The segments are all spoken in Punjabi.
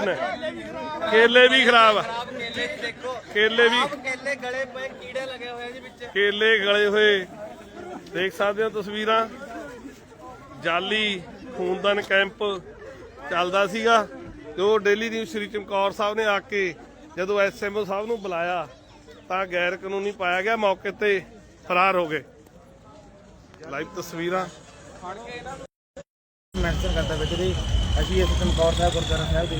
ਕੇਲੇ ਵੀ ਖਰਾਬ ਆ। ਕੇਲੇ ਦੇਖੋ ਕੇਲੇ ਵੀ। ਕੇਲੇ ਗਲੇ ਪਏ ਕੀੜੇ ਲੱਗੇ ਹੋਏ। ਜੀ ਵਿੱਚ ਕੇਲੇ ਗਲੇ ਹੋਏ ਦੇਖ ਸਕਦੇ ਹੋ ਤਸਵੀਰਾਂ। ਜਾਲੀ ਖੂਨਦਾਨ ਕੈਂਪ ਚੱਲਦਾ ਸੀਗਾ ਤੇ ਉਹ ਡੇਲੀ ਨਿਊਜ਼ ਸ਼੍ਰੀ ਚਮਕੌਰ ਸਾਹਿਬ ਨੇ ਆ ਕੇ ਜਦੋਂ ਐਸਐਮਓ ਸਾਹਿਬ ਨੂੰ ਬੁਲਾਇਆ, ਤਾਂ ਗੈਰ ਕਾਨੂੰਨੀ ਪਾਇਆ ਗਿਆ, ਮੌਕੇ ਤੇ ਫਰਾਰ ਹੋ ਗਏ। ਲਾਈਵ ਤਸਵੀਰਾਂ। ਮੈਂਸ਼ਨ ਕਰਦਾ ਵਿੱਚ ਦੀ। ਅਸੀਂ ਇਸ ਚਮਕੌਰ ਸਾਹਿਬ ਗੁਰਦੁਆਰਾ ਸਾਹਿਬ ਦੇ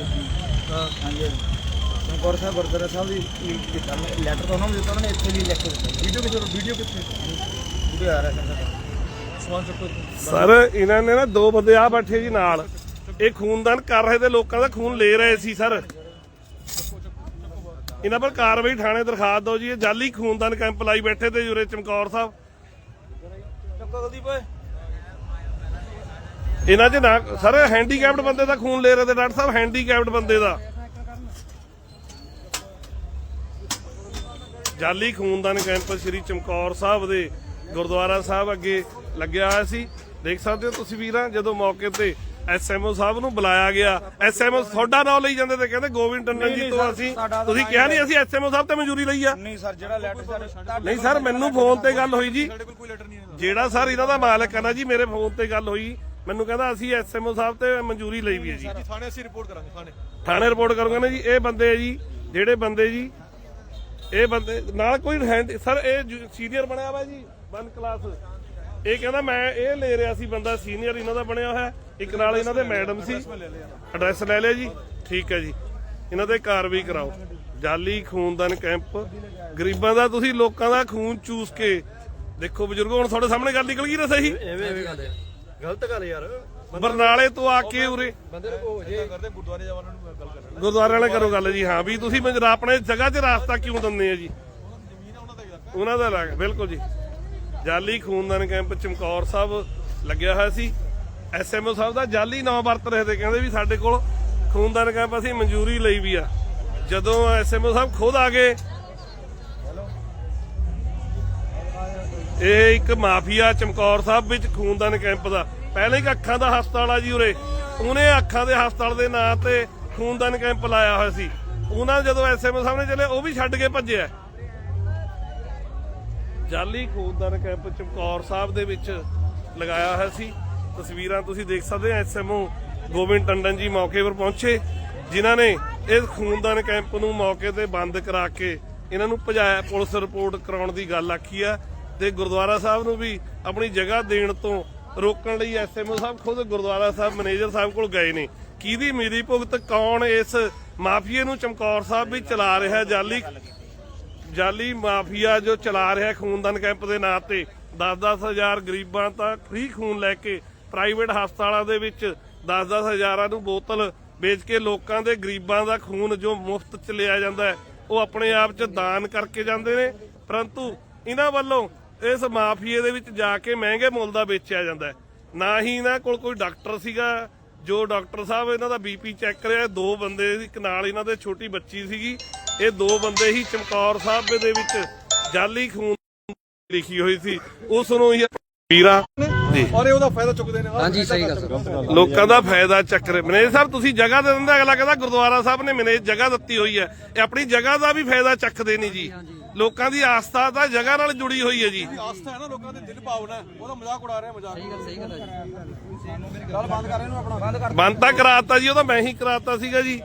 ਹਾਂ। ਹਾਂਜੀ। ਚਮਕੌਰ ਸਾਹਿਬ ਗੁਰਦੁਆਰਾ ਸਾਹਿਬ ਦੀ ਲੀਕ ਕੀਤਾ ਲੈਟਰ ਤਾਂ ਉਹਨਾਂ ਨੂੰ ਦਿੱਤਾ ਉਹਨਾਂ ਨੇ ਇੱਥੇ ਲਈ ਲਿਖ ਕੇ ਦਿੱਤਾ। ਵੀਡੀਓ ਕਿੱਥੇ ਵੀਡੀਓ ਕਿੱਥੇ? ਵੀਡੀਓ ਆ ਰਿਹਾ ਸਰ ਇਹਨਾਂ ਨੇ ਨਾ ਦੋ ਬੰਦੇ ਆ ਬੈਠੇ ਜੀ ਨਾਲ। ਇਹ ਖੂਨਦਾਨ ਕਰ ਰਹੇ ਤੇ ਲੋਕਾਂ ਦਾ ਖੂਨ ਲੈ ਰਹੇ ਸੀ ਸਰ। ਇਹਨਾਂ ਪਰ ਕਾਰਵਾਈ ਥਾਣੇ ਦਰਖਾਸਤ ਦਿਓ ਜੀ ਇਹ ਜਾਲੀ ਖੂਨਦਾਨ ਕੈਂਪ ਲਾਈ ਬੈਠੇ ਤੇ ਜੁਰੇ ਚਮਕੌਰ ਸਾਹਿਬ। ਚੱਕੋ ਗਲਦੀ ਪਏ ਇਹਨਾਂ 'ਚ ਨਾ ਸਰ ਹੈਂਡੀਕੈਪਡ ਬੰਦੇ ਦਾ ਖੂਨ ਲੈ ਰਹੇ ਤੇ ਡਾਕਟਰ ਸਾਹਿਬ ਹੈਂਡੀਕੈਪਡ ਬੰਦੇ ਦਾ। ਜਾਲੀ ਖੂਨਦਾਨ ਕੈਂਪ ਸ੍ਰੀ ਚਮਕੌਰ ਸਾਹਿਬ ਦੇ ਗੁਰਦੁਆਰਾ ਸਾਹਿਬ ਅੱਗੇ ਲੱਗਿਆ ਹੋਇਆ ਸੀ। ਦੇਖ ਸਕਦੇ ਹੋ ਤਸਵੀਰਾਂ ਜਦੋਂ ਮੌਕੇ ਤੇ ਐਸਐਮਓ ਸਾਹਿਬ ਨੂੰ ਬੁਲਾਇਆ ਗਿਆ ਐਸਐਮਓ ਤੁਹਾਡਾ ਨਾਮ ਲਈ ਜਾਂਦੇ ਤੇ ਕਹਿੰਦੇ ਗੋਬਿੰਦ ਟੰਡਨ ਜੀ ਤੋਂ ਅਸੀਂ ਤੁਸੀਂ ਕਿਹਾ ਨਹੀਂ ਅਸੀਂ ਐਸਐਮਓ ਸਾਹਿਬ ਤੇ ਮਨਜ਼ੂਰੀ ਲਈ ਆ। ਨਹੀਂ ਸਰ ਜਿਹੜਾ ਲੈਟਰ ਸਾਡੇ ਨਹੀਂ ਸਰ ਮੈਨੂੰ ਫੋਨ ਤੇ ਗੱਲ ਹੋਈ ਜੀ। ਜਿਹੜਾ ਸਰ ਇਹਨਾਂ ਦਾ ਮਾਲਕ ਹੈ ਨਾ ਜੀ ਮੇਰੇ ਫੋਨ ਤੇ ਗੱਲ ਹੋਈ। ਮੈਨੂੰ ਕਹਿੰਦਾ ਅਸੀਂ ਐਸਐਮਓ ਸਾਹਿਬ ਤੇ ਮਨਜ਼ੂਰੀ ਲਈ ਵੀ ਹੈ ਜੀ। ਥਾਣੇ ਅਸੀਂ ਰਿਪੋਰਟ ਕਰਾਂਗੇ ਥਾਣੇ। ਥਾਣੇ ਰਿਪੋਰਟ ਕਰੂੰਗਾ ਨਾ ਜੀ ਇਹ ਬੰਦੇ ਆ ਜੀ ਜਿਹੜੇ ਬੰਦੇ ਜੀ ਇਹ ਬੰਦੇ ਨਾਲ ਕੋਈ ਹੈਂਡ ਸਰ ਇਹ ਸੀਨੀਅਰ ਬਣਿਆ ਵਾ ਜੀ 1 ਕਲਾਸ ਇਹ ਕਹਿੰਦਾ ਮੈਂ ਇਹ ਲੈ ਰਿਹਾ ਸੀ ਬੰਦਾ ਸੀਨੀਅਰ ਇਹਨਾਂ ਦਾ ਬਣਿਆ ਹੋਇਆ। ਇੱਕ ਨਾਲ ਇਹਨਾਂ ਦੇ ਮੈਡਮ ਸੀ। ਐਡਰੈਸ ਲੈ ਲਿਆ ਜੀ। ਠੀਕ ਹੈ ਜੀ। ਇਹਨਾਂ ਤੇ ਕਾਰਵਾਈ ਕਰਾਓ। ਜਾਲੀ ਖੂਨਦਾਨ ਕੈਂਪ। ਗਰੀਬਾਂ ਦਾ ਤੁਸੀਂ ਲੋਕਾਂ ਦਾ ਖੂਨ ਚੂਸ ਕੇ ਦੇਖੋ ਬਜ਼ੁਰਗੋ ਹੁਣ ਤੁਹਾਡੇ ਸਾਹਮਣੇ ਗੱਲ ਨਿਕਲ ਗਈ ਨਾ ਸਹੀ? ਐਵੇਂ ਐਵੇਂ ਗੱਲ ਹੈ। ਗਲਤ ਗੱਲ ਯਾਰ। ਬਰਨਾਲੇ ਤੋਂ ਆ ਕੇ ਉਰੇ। ਬੰਦੇ ਨੂੰ ਕਹੋ ਜੇ। ਕਰਦੇ ਗੁਰਦੁਆਰੇ ਜਾਵਾਂ ਨੂੰ ਗੱਲ ਕਰ ਲੈਣਾ ਗੁਰਦੁਆਰੇ ਨਾਲ ਕਰੋ ਗੱਲ ਜੀ ਹਾਂ ਵੀ ਤੁਸੀਂ ਮੈਨੂੰ ਆਪਣੇ ਜਗ੍ਹਾ 'ਚ ਰਾਸਤਾ ਕਿਉਂ ਦਿੰਦੇ ਆ ਜੀ? ਉਹਨਾਂ ਦਾ ਲੱਗ ਬਿਲਕੁਲ ਜੀ। ਜਾਲੀ ਖੂਨਦਾਨ ਕੈਂਪ ਚਮਕੌਰ ਸਾਹਿਬ ਲੱਗਿਆ ਹੋਇਆ ਸੀ। ਐਸਐਮਓ ਸਾਹਿਬ ਦਾ ਜਾਲੀ ਨਾਮ ਵਰਤ ਰਹੇ ਤੇ ਕਹਿੰਦੇ ਵੀ ਸਾਡੇ ਕੋਲ ਖੂਨਦਾਨ ਕੈਂਪ ਅਸੀਂ ਮਨਜ਼ੂਰੀ ਲਈ ਵੀ ਆ। ਜਦੋਂ ਐਸਐਮਓ ਸਾਹਿਬ ਖੁਦ ਆ ਗਏ ਇਹ ਇੱਕ ਮਾਫੀਆ ਚਮਕੌਰ ਸਾਹਿਬ ਵਿੱਚ ਖੂਨਦਾਨ ਕੈਂਪ ਦਾ ਪਹਿਲੇ ਇੱਕ ਅੱਖਾਂ ਦਾ ਹਸਪਤਾਲ ਆ ਜੀ ਉਰੇ। ਉਹਨੇ ਅੱਖਾਂ ਦੇ ਹਸਪਤਾਲ ਦੇ ਨਾਂ ਤੇ ਖੂਨਦਾਨ ਕੈਂਪ ਲਾਇਆ ਹੋਇਆ ਸੀ। ਉਹਨਾਂ ਜਦੋਂ ਐਸਐਮਓ ਸਾਹਮਣੇ ਚੱਲੇ, ਉਹ ਵੀ ਛੱਡ ਕੇ ਭੱਜਿਆ। ਜਾਲੀ ਖੂਨਦਾਨ ਕੈਂਪ ਚਮਕੌਰ ਸਾਹਿਬ ਦੇ ਵਿੱਚ ਲਗਾਇਆ ਹੋਇਆ ਸੀ। ਤਸਵੀਰਾਂ ਤੁਸੀਂ ਦੇਖ ਸਕਦੇ ਹੋ ਐਸਐਮਓ ਗੋਬਿੰਦ ਟੰਡਨ ਜੀ ਮੌਕੇ 'ਤੇ ਪਹੁੰਚੇ, ਜਿਨ੍ਹਾਂ ਨੇ ਇਸ ਖੂਨਦਾਨ ਕੈਂਪ ਨੂੰ ਮੌਕੇ ਤੇ ਬੰਦ ਕਰਾ ਕੇ ਇਹਨਾਂ ਨੂੰ ਭਜਾਇਆ। ਪੁਲਿਸ ਰਿਪੋਰਟ ਕਰਾਉਣ ਦੀ ਗੱਲ ਆਖੀ ਆ ਤੇ ਗੁਰਦੁਆਰਾ ਸਾਹਿਬ ਨੂੰ ਵੀ ਆਪਣੀ ਜਗ੍ਹਾ ਦੇਣ ਤੋਂ ਰੋਕਣ ਲਈ ਐਸਐਮਓ ਸਾਹਿਬ ਖੁਦ ਗੁਰਦੁਆਰਾ ਸਾਹਿਬ ਮੈਨੇਜਰ ਸਾਹਿਬ ਕੋਲ ਗਏ ਨੇ। ਕਿਹਦੀ ਮੇਰੀ ਭੁਗਤ, ਕੌਣ ਇਸ ਮਾਫੀਏ ਨੂੰ ਚਮਕੌਰ ਸਾਹਿਬ ਵੀ ਚਲਾ ਰਿਹਾ ਜਾਲੀ? ਜਾਲੀ ਮਾਫੀਆ ਜੋ ਚਲਾ ਰਿਹਾ ਖੂਨਦਾਨ ਕੈਂਪ ਦੇ ਨਾਂ ਤੇ। 10-10 ਹਜ਼ਾਰ ਗਰੀਬਾਂ ਤਾਂ ਫ੍ਰੀ ਖੂਨ ਲੈ ਕੇ ਪ੍ਰਾਈਵੇਟ ਹਸਪਤਾਲਾਂ ਦੇ ਵਿੱਚ 10-10 ਹਜ਼ਾਰਾਂ ਨੂੰ ਬੋਤਲ ਵੇਚ ਕੇ ਲੋਕਾਂ ਦੇ ਗਰੀਬਾਂ ਦਾ ਖੂਨ ਜੋ ਮੁਫਤ ਚ ਲਿਆ ਜਾਂਦਾ ਹੈ, ਉਹ ਆਪਣੇ ਆਪ ਚ ਦਾਨ ਕਰਕੇ ਜਾਂਦੇ ਨੇ। ਪਰੰਤੂ ਇਹਨਾਂ ਵੱਲੋਂ ਇਸ ਮਾਫੀਏ ਦੇ ਵਿੱਚ ਜਾ ਕੇ ਮਹਿੰਗੇ ਮੁੱਲ ਦਾ ਵੇਚਿਆ ਜਾਂਦਾ ਨਾ ਹੀ ਇਹਨਾਂ ਕੋਲ ਕੋਈ ਡਾਕਟਰ ਸੀਗਾ ਜੋ ਡਾਕਟਰ ਸਾਹਿਬ ਇਹਨਾਂ ਦਾ ਬੀਪੀ ਚੈੱਕ ਕਰਿਆ ਦੋ ਬੰਦੇ ਇੱਕ ਨਾਲ ਇਹਨਾਂ ਦੇ ਛੋਟੀ ਬੱਚੀ ਸੀਗੀ। ਇਹ ਦੋ ਬੰਦੇ ਹੀ ਚਮਕੌਰ ਸਾਹਿਬ ਦੇ ਵਿੱਚ ਜਾਲੀ ਖੂਨ ਲਿਖੀ ਹੋਈ ਸੀ। ਉਸ ਨੂੰ ਹੀ ਵੀਰਾ ਜੀ। ਔਰ ਇਹ ਉਹਦਾ ਫਾਇਦਾ ਚੁੱਕਦੇ ਨੇ। ਹਾਂਜੀ ਸਹੀ ਗੱਲ ਲੋਕਾਂ ਦਾ ਫਾਇਦਾ ਚੱਕ ਰਹੇ। ਮੈਨੇਜਰ ਸਾਹਿਬ ਤੁਸੀਂ ਜਗ੍ਹਾ ਦੇ ਦਿੰਦੇ ਅਗਲਾ ਕਹਿੰਦਾ ਗੁਰਦੁਆਰਾ ਸਾਹਿਬ ਨੇ ਮੈਨੇਜ ਜਗ੍ਹਾ ਦਿੱਤੀ ਹੋਈ ਹੈ। ਇਹ ਆਪਣੀ ਜਗ੍ਹਾ ਦਾ ਵੀ ਫਾਇਦਾ ਚੱਕਦੇ ਨਹੀਂ ਜੀ। ਲੋਕਾਂ ਦੀ ਆਸਥਾ ਤਾਂ ਜਗ੍ਹਾ ਨਾਲ ਜੁੜੀ ਹੋਈ ਹੈ ਜੀ। ਆਸਥਾ ਹੈ ਨਾ ਲੋਕਾਂ ਦੇ ਦਿਲ ਭਾਵਨਾ ਹੈ, ਉਹਦਾ ਮਜ਼ਾਕ ਉਡਾ ਰਿਹਾ ਮਜ਼ਾਕ। ਸਹੀ ਗੱਲ ਸਹੀ ਗੱਲ ਹੈ ਜੀ। ਗੱਲ ਬੰਦ ਕਰ ਇਹਨੂੰ ਆਪਣਾ। ਬੰਦ ਕਰ। ਬੰਦ ਤਾਂ ਕਰਾਤਾ ਜੀ ਉਹ ਤਾਂ ਮੈਂ ਹੀ ਕਰਾਤਾ ਸੀਗਾ ਜੀ।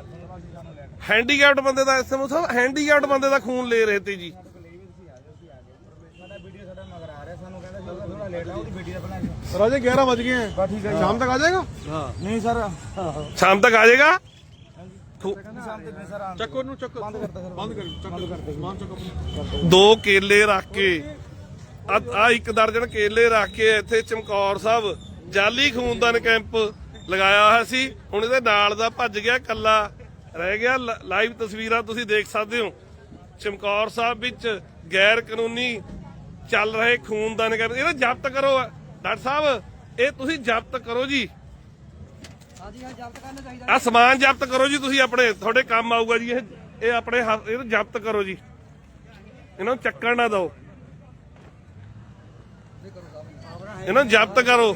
ਹੈਂਡੀਕੈਪਡ ਬੰਦੇ ਦਾ ਐਸਐਮਓ ਸਾਹਿਬ ਹੈਂਡੀਕੈਪਡ ਬੰਦੇ ਦਾ ਖੂਨ ਲੈ ਰਹੇ ਤੇ ਜੀ। ਸਾਡਾ ਵੀਡੀਓ ਸਾਡਾ ਮਗਰ ਆ ਰਿਹਾ ਸਾਨੂੰ ਕਹਿੰਦਾ ਜਦੋਂ ਥੋੜਾ ਲੇਟ ਆ ਉਹਦੀ ਵੀਡੀਓ ਬਣਾ ਕੇ ਰਾਜੇ 11 ਵਜ ਗਏ ਹੈ ਸ਼ਾਮ ਤੱਕ ਆ ਜਾਏਗਾ? ਨਹੀਂ ਸਰ ਸ਼ਾਮ ਤੱਕ ਆ ਜਾਏਗਾ? ਚੱਕੋ ਉਹਨੂੰ ਚੱਕੋ। ਬੰਦ ਕਰਤਾ ਸਰ ਬੰਦ ਕਰ ਚੱਕੋ। ਸਮਾਨ ਚੱਕੋ ਦੋ ਕੇਲੇ ਰੱਖ ਕੇ ਆ ਇੱਕ ਦਰਜਨ ਕੇਲੇ ਰੱਖ ਕੇ ਇੱਥੇ ਚਮਕੌਰ ਸਾਹਿਬ ਜਾਲੀ ਖੂਨਦਾਨ ਕੈਂਪ ਲਗਾਇਆ ਹੋਇਆ ਸੀ। ਹੁਣ ਇਹਦੇ ਨਾਲ ਦਾ ਭੱਜ ਗਿਆ ਕੱਲਾ ਰਹਿ ਗਿਆ। ਲਾਈਵ ਤਸਵੀਰਾਂ ਤੁਸੀਂ ਦੇਖ ਸਕਦੇ ਹੋ। ਚਮਕੌਰ ਸਾਹਿਬ ਵਿੱਚ ਗੈਰ ਕਾਨੂੰਨੀ ਚੱਲ ਰਹੇ ਖੂਨਦਾਨ ਕੈਂਪ। ਇਹਦਾ ਜ਼ਬਤ ਕਰੋ ਡਾਕਟਰ ਸਾਹਿਬ। ਇਹ ਤੁਸੀਂ ਜ਼ਬਤ ਕਰੋ ਜੀ ਹਾਂਜੀ ਹਾਂ ਜ਼ਬਤ ਕਰਨਾ ਚਾਹੀਦਾ ਆ ਸਮਾਨ ਜ਼ਬਤ ਕਰੋ ਜੀ ਤੁਸੀਂ ਆਪਣੇ ਤੁਹਾਡੇ ਕੰਮ ਆਊਗਾ ਜੀ ਇਹ ਇਹ ਆਪਣੇ ਹੱਥ- ਇਹਨੂੰ ਜ਼ਬਤ ਕਰੋ ਜੀ। ਇਹਨਾਂ ਨੂੰ ਚੱਕਣ ਨਾ ਦਿਓ। ਇਹਨਾਂ ਨੂੰ ਜ਼ਬਤ ਕਰੋ।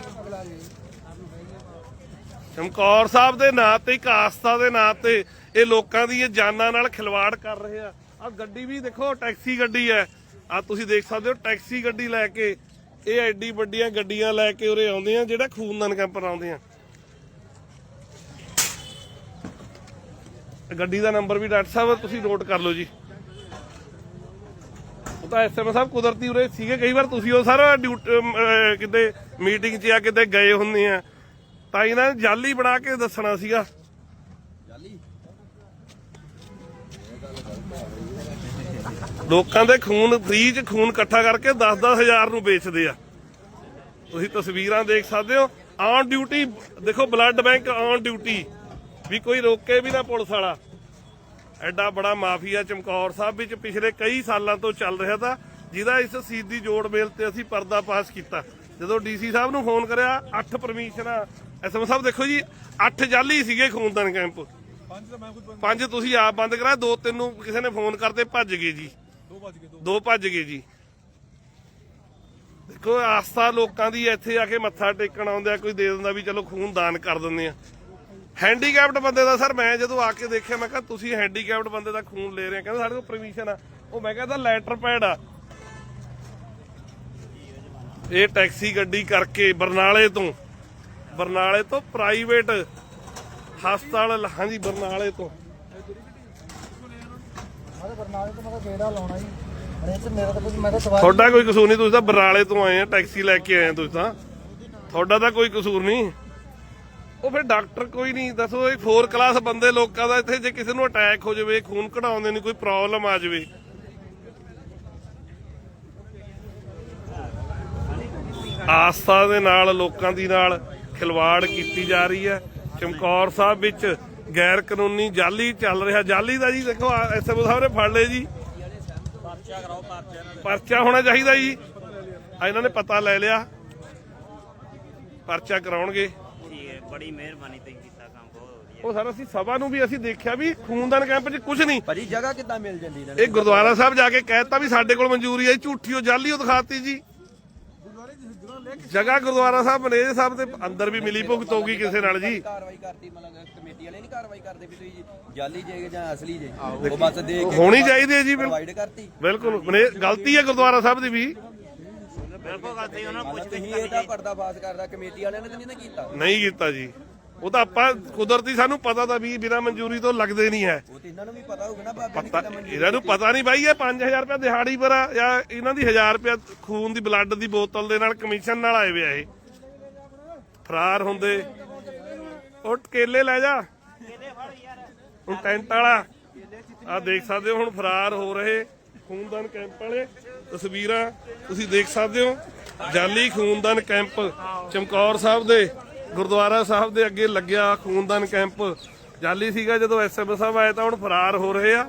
ਚਮਕੌਰ ਸਾਹਿਬ ਦੇ ਨਾਂ ਤੇ ਇੱਕ ਆਸਥਾ ਦੇ ਨਾਂ ਤੇ ਇਹ ਲੋਕਾਂ ਦੀ ਇਹ ਜਾਨਾਂ ਨਾਲ ਖਿਲਵਾੜ ਕਰ ਰਹੇ ਆ। ਆ ਗੱਡੀ ਵੀ ਦੇਖੋ ਟੈਕਸੀ ਗੱਡੀ ਹੈ। ਆ ਤੁਸੀਂ ਦੇਖ ਸਕਦੇ ਹੋ ਟੈਕਸੀ ਗੱਡੀ ਲੈ ਕੇ ਇਹ ਐਡੀ ਵੱਡੀਆਂ ਗੱਡੀਆਂ ਲੈ ਕੇ ਉਰੇ ਆਉਂਦੇ ਆ ਜਿਹੜਾ ਖੂਨਦਾਨ ਕੈਂਪ ਆਉਂਦੇ ਆ। ਗੱਡੀ ਦਾ ਨੰਬਰ ਵੀ ਡਾਕਟਰ ਸਾਹਿਬ, ਤੁਸੀਂ ਨੋਟ ਕਰ ਲਓ ਜੀ। ਉਹ ਤਾਂ ਐਸਐਮ ਸਾਹਿਬ ਕੁਦਰਤੀ ਉਰੇ ਸੀਗੇ, ਕਈ ਵਾਰ ਤੁਸੀਂ ਉਹ ਸਾਰਾ ਕਿਤੇ ਮੀਟਿੰਗ 'ਚ ਆ ਕਿਤੇ ਗਏ ਹੁੰਦੇ ਆ। ਤਾਂ ਇਹਨਾਂ ਨੇ ਜਾਲੀ ਬਣਾ ਕੇ ਦੱਸਣਾ ਸੀਗਾ। ਲੋਕਾਂ ਦੇ ਖੂਨ ਫ੍ਰੀ 'ਚ ਖੂਨ ਇਕੱਠਾ ਕਰਕੇ 10-10 ਹਜ਼ਾਰ ਨੂੰ ਵੇਚਦੇ ਆ। ਤੁਸੀਂ ਤਸਵੀਰਾਂ ਦੇਖ ਸਕਦੇ ਹੋ। ਔਨ ਡਿਊਟੀ ਦੇਖੋ ਬਲੱਡ ਬੈਂਕ ਔਨ ਡਿਊਟੀ ਵੀ ਕੋਈ ਰੋਕੇ ਵੀ ਨਾ ਪੁਲਿਸ ਵਾਲਾ। ਐਡਾ ਬੜਾ ਮਾਫੀਆ ਚਮਕੌਰ ਸਾਹਿਬ ਵਿੱਚ ਪਿਛਲੇ ਕਈ ਸਾਲਾਂ ਤੋਂ ਚੱਲ ਰਿਹਾ ਤਾਂ ਜਿਹਦਾ ਇਸ ਸੀਦੀ ਜੋੜ ਮੇਲ ਤੇ ਅਸੀਂ ਪਰਦਾ ਪਾਸ ਕੀਤਾ। ਜਦੋਂ ਡੀਸੀ ਸਾਹਿਬ ਨੂੰ ਫੋਨ ਕਰਿਆ 8 ਪਰਮਿਸ਼ਨਾਂ ਐਸਐਮ ਸਾਹਿਬ ਦੇਖੋ ਜੀ 8 ਜਾਲੀ ਸੀਗੇ ਖੂਨਦਾਨ ਕੈਂਪ। ਪੰਜ ਤਾਂ ਮੈਂ ਖੁਦ ਬੰਦ- ਪੰਜ ਤੁਸੀਂ ਆਪ ਬੰਦ ਕਰਾ ਦੋ ਤਿੰਨ ਨੂੰ ਕਿਸੇ ਨੇ ਫੋਨ ਕਰਤੇ ਭੱਜ ਗਏ ਜੀ। ਦੋ ਭੱਜ ਗਏ ਜੀ। ਦੇਖੋ ਆਸਥਾ ਲੋਕਾਂ ਦੀ ਇੱਥੇ ਆ ਕੇ ਮੱਥਾ ਟੇਕਣ ਆਉਂਦੇ ਆ ਕੋਈ ਦੇ ਦਿੰਦਾ ਵੀ ਚਲੋ ਖੂਨ ਦਾਨ ਕਰ ਦਿੰਦੇ ਆ। ਹੈਂਡੀਕੈਪਡ ਬੰਦੇ ਦਾ ਸਰ ਮੈਂ ਜਦੋਂ ਆ ਕੇ ਦੇਖਿਆ ਮੈਂ ਕਿਹਾ ਤੁਸੀਂ ਹੈਂਡੀਕੈਪਡ ਬੰਦੇ ਦਾ ਖੂਨ ਲੈ ਰਹੇ ਆ ਕਹਿੰਦਾ ਸਾਡੇ ਕੋਲ ਪਰਮਿਸ਼ਨ ਆ। ਉਹ ਮੈਂ ਕਹਿੰਦਾ ਲੈਟਰ ਪੈਡ ਆ। ਇਹ ਟੈਕਸੀ ਗੱਡੀ ਕਰਕੇ ਬਰਨਾਲੇ ਤੋਂ ਬਰਨਾਲੇ ਤੋਂ ਪ੍ਰਾਈਵੇਟ ਹਸਪਤਾਲ ਹਾਂਜੀ ਬਰਨਾਲੇ ਤੋਂ। ਮੈਂ ਬਰਨਾਲੇ ਤੋਂ ਮੈਂ ਗੇੜਾ ਲਾਉਣਾ ਜੀ। ਅਰੇ ਤੇ ਮੇਰਾ ਤਾਂ ਕੁਝ ਮੈਂ ਤਾਂ ਸਵਾਲ ਤੁਹਾਡਾ ਕੋਈ ਕਸੂਰ ਨਹੀਂ ਤੁਸੀਂ ਤਾਂ ਬਰਨਾਲੇ ਤੋਂ ਆਏ ਆ ਟੈਕਸੀ ਲੈ ਕੇ ਆਏ ਆ ਤੁਸੀਂ ਤਾਂ। ਤੁਹਾਡਾ ਤਾਂ ਕੋਈ ਕਸੂਰ ਨਹੀਂ। ਉਹ ਫਿਰ ਡਾਕਟਰ ਕੋਈ ਨਹੀਂ, ਦੱਸੋ ਇਹ ਫੋਰ ਕਲਾਸ ਬੰਦੇ ਲੋਕਾਂ ਦਾ ਇੱਥੇ ਜੇ ਕਿਸੇ ਨੂੰ ਅਟੈਕ ਹੋ ਜਾਵੇ, ਖੂਨ ਕਢਾਉਂਦੇ ਨਹੀਂ ਕੋਈ ਪ੍ਰੋਬਲਮ ਆ ਜਾਵੇ। ਆਸਥਾ ਦੇ ਨਾਲ, ਲੋਕਾਂ ਦੀ ਨਾਲ ਖਿਲਵਾੜ ਕੀਤੀ ਜਾ ਰਹੀ ਹੈ। ਚਮਕੌਰ ਸਾਹਿਬ ਵਿੱਚ ਗੈਰ ਕਾਨੂੰਨੀ ਜਾਲੀ ਚੱਲ ਰਿਹਾ। ਜਾਲੀ ਦਾ ਜੀ ਦੇਖੋ ਐਸਐਮਓ ਸਾਹਿਬ ਨੇ ਫੜ ਲਏ ਜੀ। ਪਰਚਾ ਹੋਣਾ ਚਾਹੀਦਾ ਜੀ। ਇਹਨਾਂ ਨੇ ਪਤਾ ਲੈ ਲਿਆ। ਪਰਚਾ ਕਰਾਉਣਗੇ। ਬੜੀ ਮਿਹਰਬਾਨੀ ਤੁਸੀਂ ਕੀਤਾ ਕੰਮ ਬਹੁਤ ਵਧੀਆ। ਉਹ ਸਰ ਅਸੀਂ ਸਭਾ ਨੂੰ ਵੀ ਅਸੀਂ ਦੇਖਿਆ ਵੀ ਖੂਨਦਾਨ ਕੈਂਪ 'ਚ ਕੁਝ ਨਹੀਂ। ਭਾਜੀ ਜਗ੍ਹਾ ਕਿੱਦਾਂ ਮਿਲ ਜਾਂਦੀ ਇਹਨਾਂ ਇਹ ਗੁਰਦੁਆਰਾ ਸਾਹਿਬ ਜਾ ਕੇ ਕਹਿਤਾ ਵੀ ਸਾਡੇ ਕੋਲ ਮਨਜ਼ੂਰੀ ਹੈ ਝੂਠੀ ਉਹ ਜਾਲੀ ਉਹ ਦਿਖਾਤੀ ਜੀ। ਜਗ੍ਹਾ ਗੁਰਦੁਆਰਾ ਸਾਹਿਬ ਮਨੇਜ ਸਾਹਿਬ ਦੇ ਅੰਦਰ ਵੀ ਮਿਲੀ ਭੁਗਤ ਹੋਊਗੀ ਕਿਸੇ ਨਾਲ ਜੀ। ਕਾਰਵਾਈ ਕਰਦੀ ਮਤਲਬ ਕਮੇਟੀ ਵਾਲੇ ਨਹੀਂ ਕਾਰਵਾਈ ਕਰਦੇ ਵੀ ਤੁਸੀਂ ਜਾਲੀ ਜੇ ਜਾਂ ਅਸਲੀ ਜੇ। ਉਹ ਬਸ ਦੇਖ ਕੇ ਹੋਣੀ ਚਾਹੀਦੀ ਹੈ ਜੀ ਬਿਲਕੁਲ। ਪ੍ਰੋਵਾਈਡ ਕਰਤੀ। ਬਿਲਕੁਲ ਮਨੇ ਗਲਤੀ ਹੈ ਗੁਰਦੁਆਰਾ ਸਾਹਿਬ ਦੀ ਵੀ। ਬਿਲਕੁਲ ਗੱਲ ਸਹੀ ਉਹਨਾਂ ਪੁੱਛ ਤੁਸੀਂ ਇਹਦਾ ਪਰਦਾਫਾਸ਼ ਕਰਦਾ ਕਮੇਟੀ ਵਾਲਿਆਂ ਨੇ ਤਾਂ ਨਹੀਂ ਨਾ ਕੀਤਾ। ਨਹੀਂ ਕੀਤਾ ਜੀ। ਉਹ ਤਾਂ ਆਪਾਂ ਕੁਦਰਤੀ ਸਾਨੂੰ ਪਤਾ ਤਾਂ ਵੀ ਬਿਨਾਂ ਮਨਜ਼ੂਰੀ ਤੋਂ ਲੱਗਦੇ ਨਹੀਂ ਹੈ। ਉਹ ਤੇ ਇਹਨਾਂ ਨੂੰ ਵੀ ਪਤਾ ਹੋਊਗਾ ਨਾ ਬਾਬੇ ਨੇ ਪਤਾ ਕਿੱਦਾਂ ਮਨਜ਼ੂਰ ਇਹਨਾਂ ਨੂੰ ਪਤਾ ਨਹੀਂ ਬਾਈ ਇਹ 5000 ਰੁਪਏ ਦਿਹਾੜੀ ਪਰ ਆ ਜਾਂ ਇਹਨਾਂ ਦੀ 1000 ਰੁਪਏ ਖੂਨ ਦੀ ਬਲੱਡ ਦੀ ਬੋਤਲ ਦੇ ਨਾਲ ਕਮਿਸ਼ਨ ਨਾਲ ਆਏ ਵੇ ਆ ਇਹ। ਫਰਾਰ ਹੁੰਦੇ। ਉਹ ਕੇਲੇ ਲੈ ਜਾ। ਹੁਣ ਟੈਂਟ ਵਾਲਾ। ਆ ਦੇਖ ਸਕਦੇ ਹੋ ਹੁਣ ਫਰਾਰ ਹੋ ਰਹੇ ਖੂਨਦਾਨ ਕੈਂਪ ਵਾਲੇ। ਤਸਵੀਰਾਂ ਤੁਸੀਂ ਦੇਖ ਸਕਦੇ ਹੋ। ਜਾਲੀ ਖੂਨਦਾਨ ਕੈਂਪ ਚਮਕੌਰ ਸਾਹਿਬ ਦੇ ਗੁਰਦੁਆਰਾ ਸਾਹਿਬ ਦੇ ਅੱਗੇ ਲੱਗਿਆ ਖੂਨਦਾਨ ਕੈਂਪ। ਜਾਲੀ ਸੀਗਾ ਜਦੋਂ ਐਸਐਮ ਸਾਹਿਬ ਆਏ ਤਾਂ ਹੁਣ ਫਰਾਰ ਹੋ ਰਹੇ ਆ।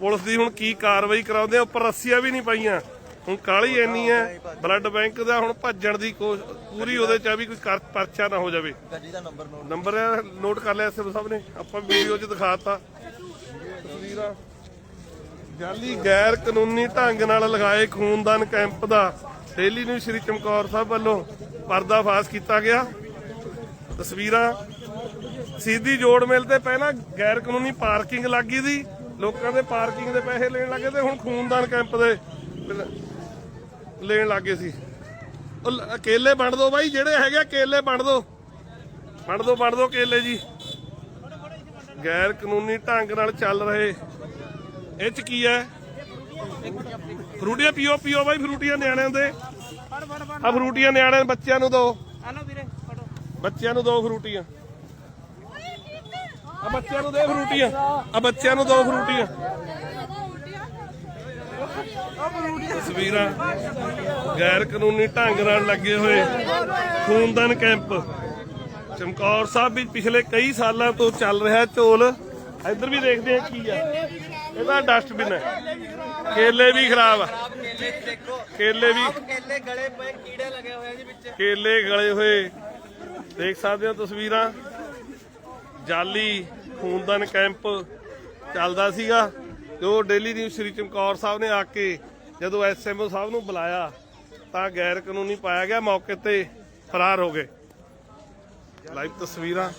ਪੁਲਿਸ ਦੀ ਹੁਣ ਕੀ ਕਾਰਵਾਈ ਕਰਾਉਂਦੇ ਆ ਉੱਪਰ ਰੱਸੀਆਂ ਵੀ ਨਹੀਂ ਪਾਈਆਂ। ਹੁਣ ਕਾਲੀ ਇੰਨੀ ਹੈ ਬਲੱਡ ਬੈਂਕ ਦਾ ਹੁਣ ਭੱਜਣ ਦੀ ਕੋਸ਼ ਪੂਰੀ ਉਹਦੇ ਚ ਆ ਵੀ ਕੋਈ ਪਰਚਾ ਨਾ ਹੋ ਜਾਵੇ। ਗੱਡੀ ਦਾ ਨੰਬਰ ਨੋਟ ਨੰਬਰ ਨੋਟ ਕਰ ਲਿਆ ਐਸਐਮ ਸਾਹਿਬ ਨੇ ਆਪਾਂ ਵੀਡੀਓ 'ਚ ਦਿਖਾਤਾ ਤਸਵੀਰਾਂ ਜਾਲੀ ਗੈਰ ਕਾਨੂੰਨੀ ਢੰਗ ਨਾਲ ਲਗਾਏ ਖੂਨਦਾਨ ਕੈਂਪ ਦਾ ਡੇਲੀ ਨੂੰ ਸ਼੍ਰੀ ਚਮਕੌਰ ਸਾਹਿਬ ਵੱਲੋਂ ਪਰਦਾਫਾਸ਼ ਕੀਤਾ ਗਿਆ। ਤਸਵੀਰਾਂ ਸਿੱਧੀ ਜੋੜ ਮਿਲ ਤੇ ਪਹਿਲਾਂ ਗੈਰ ਕਾਨੂੰਨੀ ਪਾਰਕਿੰਗ ਲੱਗੀ ਦੀ ਲੋਕਾਂ ਦੇ ਪਾਰਕਿੰਗ ਦੇ ਪੈਸੇ ਲੈਣ ਲੱਗੇ ਤੇ ਹੁਣ ਖੂਨਦਾਨ ਕੈਂਪ ਦੇ ਲੈਣ ਲੱਗੇ ਸੀ। ਉਹ ਲ- ਕੇਲੇ ਵੰਡ ਦਿਓ ਬਾਈ, ਜਿਹੜੇ ਹੈਗੇ ਕੇਲੇ ਵੰਡ ਦਿਓ ਵੰਡ ਦਿਓ ਵੰਡ ਦਿਓ ਕੇਲੇ ਜੀ। ਗੈਰ ਕਾਨੂੰਨੀ ਢੰਗ ਨਾਲ ਚੱਲ ਰਹੇ ਇਹ ਚ ਕੀ ਹੈ? ਫਰੂਟੀਆਂ ਪੀਓ ਪੀਓ ਬਾਈ ਫਰੂਟੀਆਂ ਨਿਆਣਿਆਂ ਦੇ। ਆ ਫਰੂਟੀਆਂ ਨਿਆਣਿਆਂ ਬੱਚਿਆਂ ਨੂੰ ਫੜੋ। ਬੱਚਿਆਂ ਨੂੰ ਦੋ ਫਰੂਟੀਆਂ। ਆ ਬੱਚਿਆਂ ਨੂੰ ਦੇ ਫਰੂਟੀਆਂ। ਆ ਬੱਚਿਆਂ ਨੂੰ ਦੋ ਫਰੂਟੀਆਂ। ਤਸਵੀਰਾਂ ਗੈਰ ਕਾਨੂੰਨੀ ਢੰਗ ਨਾਲ ਲੱਗੇ ਹੋਏ ਖੂਨਦਾਨ ਕੈਂਪ। ਚਮਕੌਰ ਸਾਹਿਬ ਵੀ ਪਿਛਲੇ ਕਈ ਸਾਲਾਂ ਤੋਂ ਚੱਲ ਰਿਹਾ ਝੋਲ। ਇੱਧਰ ਵੀ ਦੇਖਦੇ ਆ ਕੀ ਆ। ਇਹਦਾ ਡਸਟਬਿਨ ਹੈ। ਕੇਲੇ ਵੀ ਖਰਾਬ ਆ। ਕੇਲੇ ਦੇਖੋ ਕੇਲੇ ਵੀ। ਕੇਲੇ ਗਲੇ ਪਏ ਕੀੜੇ ਲੱਗੇ ਹੋਏ। ਜੀ ਵਿੱਚ ਕੇਲੇ ਗਲੇ ਹੋਏ ਦੇਖ ਸਕਦੇ ਹੋ ਤਸਵੀਰਾਂ। ਜਾਲੀ ਖੂਨਦਾਨ ਕੈਂਪ ਚੱਲਦਾ ਸੀਗਾ। ਤੇ ਉਹ ਡੇਲੀ ਨਿਊਜ਼ ਸ੍ਰੀ ਚਮਕੌਰ ਸਾਹਿਬ ਨੇ ਆ ਕੇ ਜਦੋਂ ਐਸਐਮਓ ਸਾਹਿਬ ਨੂੰ ਬੁਲਾਇਆ, ਤਾਂ ਗੈਰ ਕਾਨੂੰਨੀ ਪਾਇਆ ਗਿਆ। ਮੌਕੇ ਤੇ ਫਰਾਰ ਹੋ ਗਏ। ਲਾਈਵ ਤਸਵੀਰਾਂ।